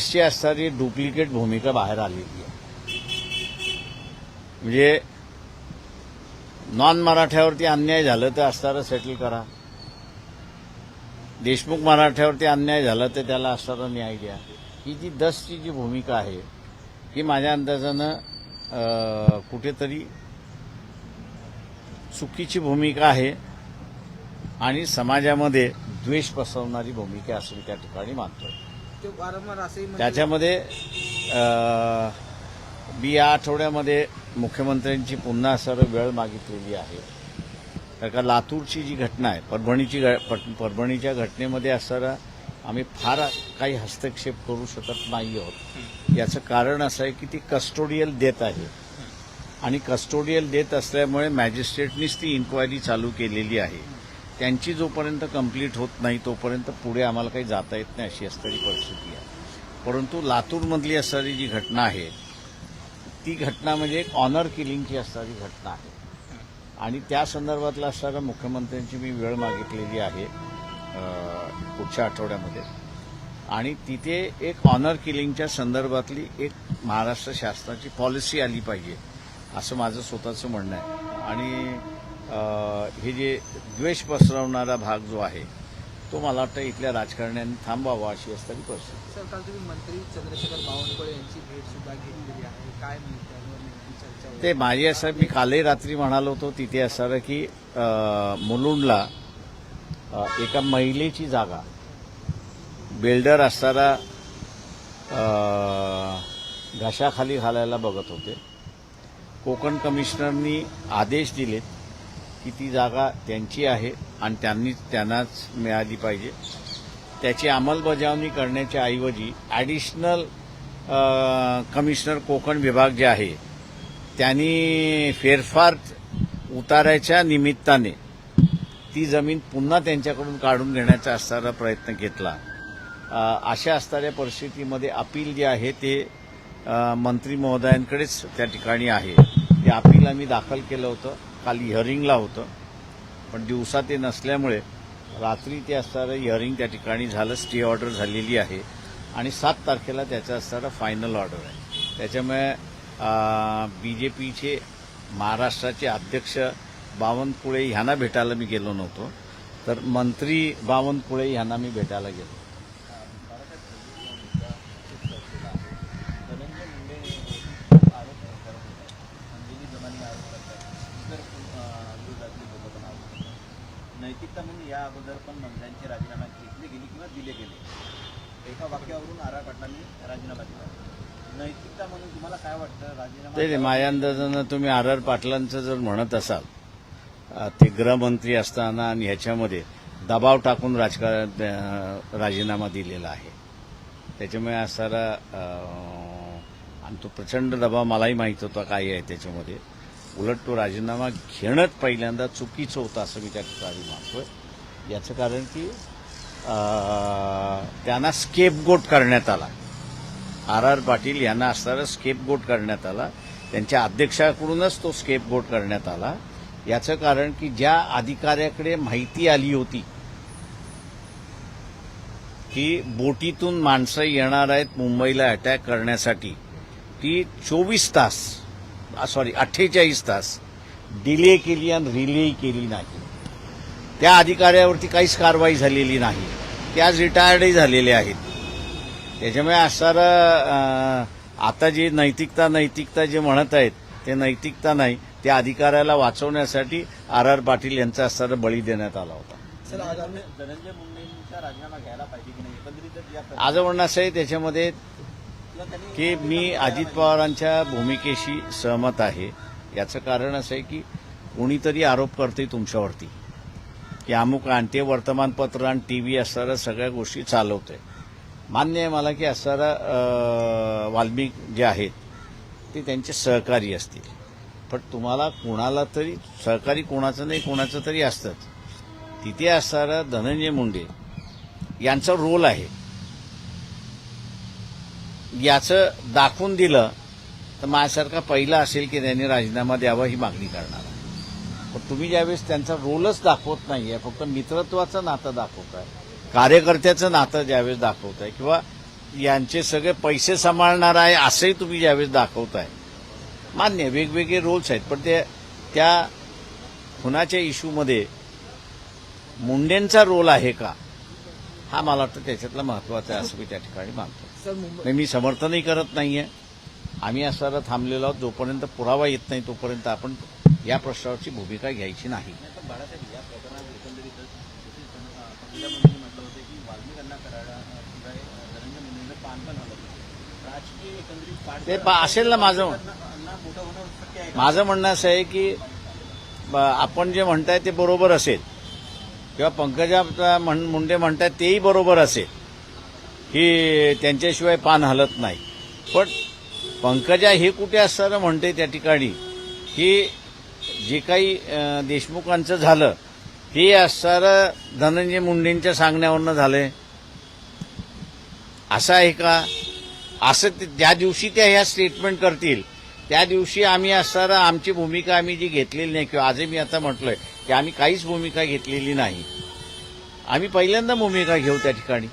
दसदसची असणारी डुप्लिकेट भूमिका बाहेर आलेली आहे. म्हणजे नॉन मराठ्यावरती अन्याय झालं तर असणारं सेटल करा. देशमुख मराठ्यावरती अन्याय झाला तर त्याला असणारा न्याय द्या. ही जी दसची जी भूमिका आहे ही माझ्या अंदाजानं कुठेतरी चुकीची भूमिका आहे आणि समाजामध्ये द्वेष पसरवणारी भूमिका असं त्या ठिकाणी मानतोय. ते वारंवार असंही म्हणजे त्याच्यामध्ये अं, मी या आठवड्यामध्ये मुख्यमंत्र्यांची पुन्हा सर वेळ मागितलेली आहे. कारण का लातूरची जी घटना आहे परभणीची घ- पट- परभणीच्या घटनेमध्ये असणारा आम्ही फार काही हस्तक्षेप करू शकत नाही आहोत. याचं कारण असं आहे की ती कस्टोडियल देत आहे. आणि कस्टोडियल देत असल्यामुळे मॅजिस्ट्रेटनीच ती इन्क्वायरी चालू केलेली आहे. त्यांची जोपर्यंत कंप्लीट होत नाही तोपर्यंत पुढे आम्हाला काही जाता येत नाही अशी असणारी परिस्थिती आहे. परंतु लातूरमधली असणारी जी घटना आहे ती घटना म्हणजे एक ऑनर किलिंगची असणारी घटना आहे. आणि त्या संदर्भातला असणारा मुख्यमंत्र्यांची मी वेळ मागितलेली आहे पुढच्या आठवड्यामध्ये. आणि तिथे एक ऑनर किलिंगच्या संदर्भातली एक महाराष्ट्र शासनाची पॉलिसी आली पाहिजे असं माझं स्वतःचं म्हणणं आहे. आणि हे जे द्वेष पसरवणारा भाग जो आहे तो मला वाटतं इथल्या राजकारण्यांनी थांबावा अशी असणारी परिस्थिती. सर काल तुम्ही मंत्री चंद्रशेखर बावनकुळे यांची भेट सुद्धा घेतलेली आहे. काय म्हणते त्यावर नेमकी चर्चा होईल? ते माझी असं मी कालही रात्री म्हणालो होतो तिथे असणारं की मुलुंडला एका महिलेची जागा बिल्डर असणारा घशाखाली घालायला बघत होते. कोकण कमिशनरनी आदेश दिलेत की ती जागा त्यांची आहे आणि त्यांनी त्यांनाच मिळाली पाहिजे. त्याची अंमलबजावणी करण्याच्या ऐवजी ॲडिशनल कमिशनर कोकण विभाग जे आहे त्यांनी फेरफार उतारायच्या निमित्ताने ती जमीन पुन्हा त्यांच्याकडून काढून घेण्याचा असणारा प्रयत्न घेतला. अशा असणाऱ्या परिस्थितीमध्ये अपील जे आहे ते मंत्री महोदयांकडेच त्या ठिकाणी आहे. ते अपील आम्ही दाखल केलं होतं. काल हिअरिंगला होतं. पण दिवसा ते नसल्यामुळे रात्री ते असणारं हिअरिंग त्या ठिकाणी झालं स्टे ऑर्डर झालेली आहे. आणि सात तारखेला त्याचं असणारं फायनल ऑर्डर आहे. त्याच्यामुळे बी जे पीचे महाराष्ट्राचे अध्यक्ष बावनकुळे ह्यांना भेटायला मी गेलो नव्हतो. तर मंत्री बावनकुळे ह्यांना मी भेटायला गेलो. नैतिकता म्हणून या अगोदर पण मंत्र्यांचे राजीनामा घेतले गेले किंवा दिले गेले. एका वाक्यावरून आरा पाटलांनी राजीनामा दिला. नैतिकता म्हणून तुम्हाला काय वाटतं? राजीनामा ते माझ्या अंदाजानं तुम्ही आर आर पाटलांचं जर म्हणत असाल ते गृहमंत्री असताना आणि ह्याच्यामध्ये दबाव टाकून राजकारण राजीनामा दिलेला आहे. त्याच्यामुळे असणारा अ, आणि तो प्रचंड दबाव मलाही माहीत होता काय आहे त्याच्यामध्ये. उलट तो राजीनामा घेणंच पहिल्यांदा चुकीचं होतं असं मी त्या ठिकाणी मानतोय. याचं कारण की त्यांना स्केपगोट करण्यात आला. आर आर पाटील यांना असणारा स्केपगोट करण्यात आला. त्यांच्या अध्यक्षाकडूनच तो स्केपगोट करण्यात आला. याचं कारण की ज्या अधिकाऱ्याकडे माहिती आली होती की बोटीतून माणसं येणार आहेत मुंबईला अटॅक करण्यासाठी ती चोवीस तास सॉरी अठ्ठेचाळीस तास. डिले केली आणि रिले केली नाही. त्या अधिकाऱ्यावरती काहीच कारवाई झालेली नाही. ते आज रिटायर्डही झालेले आहेत. त्याच्यामुळे असणारं आता जे नैतिकता नैतिकता जे म्हणत आहेत ते नैतिकता नाही. त्या अधिकाऱ्याला वाचवण्यासाठी आर आर पाटील यांचा असणारं बळी देण्यात आला होता. आज म्हणणं असं आहे त्याच्यामध्ये की मी अजित पवारांच्या भूमिकेशी सहमत आहे. याचं कारण असं आहे की कोणीतरी आरोप करते तुमच्यावरती. की अमुक आणते वर्तमानपत्र आणि टी व्ही असणाऱ्या सगळ्या गोष्टी चालवते मान्य आहे मला की असणारा वाल्मिक जे आहेत ते त्यांचे सहकारी असतील. पण तुम्हाला कोणाला तरी सहकारी कोणाचं नाही कोणाचं तरी असतंच. तिथे असणारा धनंजय मुंडे यांचा रोल आहे. याचं दाखवून दिलं तर माझ्यासारखा पहिला असेल की त्यांनी राजीनामा द्यावा ही मागणी करणार आहे. पण तुम्ही ज्यावेळेस त्यांचा रोलच दाखवत नाहीये फक्त मित्रत्वाचं नातं दाखवत आहे कार्यकर्त्याचं नातं ज्यावेळेस दाखवत आहे किंवा यांचे सगळे पैसे सांभाळणार आहे असंही तुम्ही ज्यावेळेस दाखवताय मान्य वेगवेगळे रोल्स आहेत पण ते त्या खुनाच्या इश्यूमध्ये मुंडेंचा रोल आहे का हा मला वाटतं त्याच्यातला महत्त्वाचा आहे असं मी त्या ठिकाणी मानतो सर मुंबई नाही मी समर्थनही करत नाहीये. आम्ही असं थांबलेलो आहोत जोपर्यंत पुरावा येत नाही तोपर्यंत आपण या प्रश्नावरची भूमिका घ्यायची नाही. नाही, पण बाळासाहेब या प्रकरणात एकंदरीतच जसे पंकजा मुंडेंनी म्हटलं होतं की वाल्मिकांना करायला शिवाय धनंजय मुंडेंचं पान पण हलत नाही. राजकीय एकंदरीत पाठ ते पा- असेल ना माझं वाल्मिकांना मोठं होणं शक्य आहे का? माझं म्हणणं असं आहे की ब- आपण जे म्हणताय ते बरोबर असेल. किंवा पंकजा म्हण- मुंडे म्हणतायत तेही बरोबर असेल. ही त्यांच्याशिवाय पान हलत नाही. पण पंकजा हे कुठे असताना म्हणते त्या ठिकाणी की जे काही देशमुखांचं झालं ते असणारं धनंजय मुंडेंच्या सांगण्यावरनं झालंय. असं आहे का? असं ते- ज्या दिवशी त्या ह्या स्टेटमेंट करतील त्या दिवशी आम्ही असणारा आमची भूमिका आम्ही जी घेतलेली नाही किंवा आजही मी आता म्हटलंय की आम्ही काहीच भूमिका घेतलेली नाही. आम्ही पहिल्यांदा भूमिका घेऊ त्या ठिकाणी.